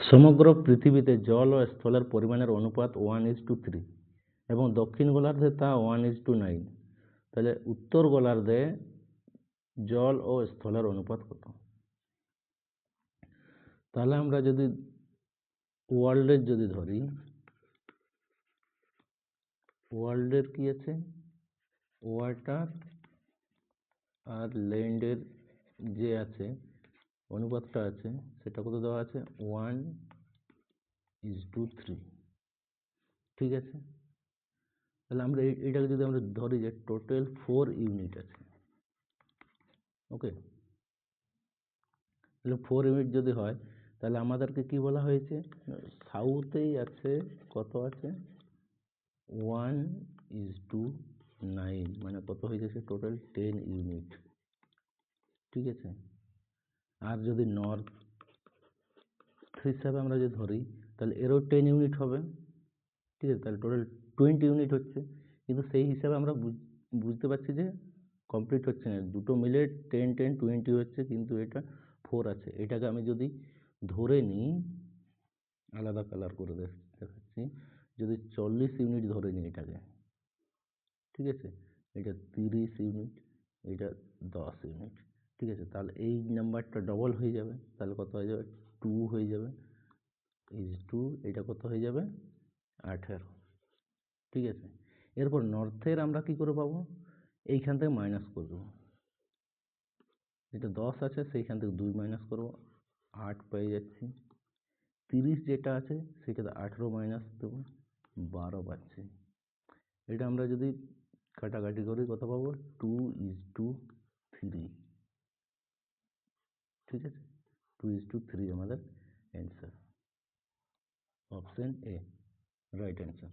সমগ্র পৃথিবীতে জল ও স্থলের পরিমাণের অনুপাত ওয়ান ইজ টু থ্রি এবং দক্ষিণ গোলার্ধে তা ওয়ান ইজ টু নাইন তাহলে উত্তর গোলার্ধে জল ও স্থলের অনুপাত কত? তাহলে আমরা যদি ওয়ার্ল্ডের যদি ধরি ওয়ার্ল্ডের কি আছে? ওয়াটার আর ল্যান্ডের যে আছে অনুপাতটা আছে, সেটা কত দেওয়া আছে? ওয়ান ইজ টু থ্রি ঠিক আছে? তাহলে আমরা এইটাকে যদি আমরা ধরি যে টোটাল ফোর ইউনিট আছে। ওকে তাহলে ফোর ইউনিট যদি হয়, তাহলে আমাদেরকে কি বলা হয়েছে? সাউথেই আছে, কত আছে? ওয়ান ইজ টু নাইন মানে কত হয়ে যাচ্ছে টোটাল টেন ইউনিট ঠিক আছে? আর যদি নর্থ হিসাবে আমরা যদি ধরি, তাহলে এরও টেন ইউনিট হবে। ঠিক আছে, তাহলে টোটাল টোয়েন্টি ইউনিট হচ্ছে। কিন্তু সেই হিসাবে আমরা বুঝ- বুঝতে পারছি যে কমপ্লিট হচ্ছে না। দুটো মিলে টেন টেন টোয়েন্টি হচ্ছে, কিন্তু এটা ফোর আছে। এটাকে আমি যদি ধরে নিই, আলাদা কালার করে দেখ- দেখাচ্ছি। যদি চল্লিশ ইউনিট ধরে নিই এটাকে, ঠিক আছে? এটা তিরিশ ইউনিট এটা দশ ইউনিট ঠিক আছে? তাহলে এই নাম্বারটা ডবল হয়ে যাবে। তাহলে কত হয়ে যাবে? টু হয়ে যাবে। ইজ টু এটা কত হয়ে যাবে? আঠেরো। ঠিক আছে? এরপর নর্থের আমরা কি করে পাবো? এইখান থেকে মাইনাস করে দেবো। যেটা দশ আছে, সেইখান থেকে দুই মাইনাস করব। আট পেয়ে যাচ্ছি। তিরিশ যেটা আছে সেটাতে আঠেরো মাইনাস দেবো। বারো পাচ্ছি। এটা আমরা যদি কাটাকাটি করি, কত পাবো? টু ইজ টু থ্রি ঠিক আছে টু ইজ টু থ্রি আমাদের answer option A right answer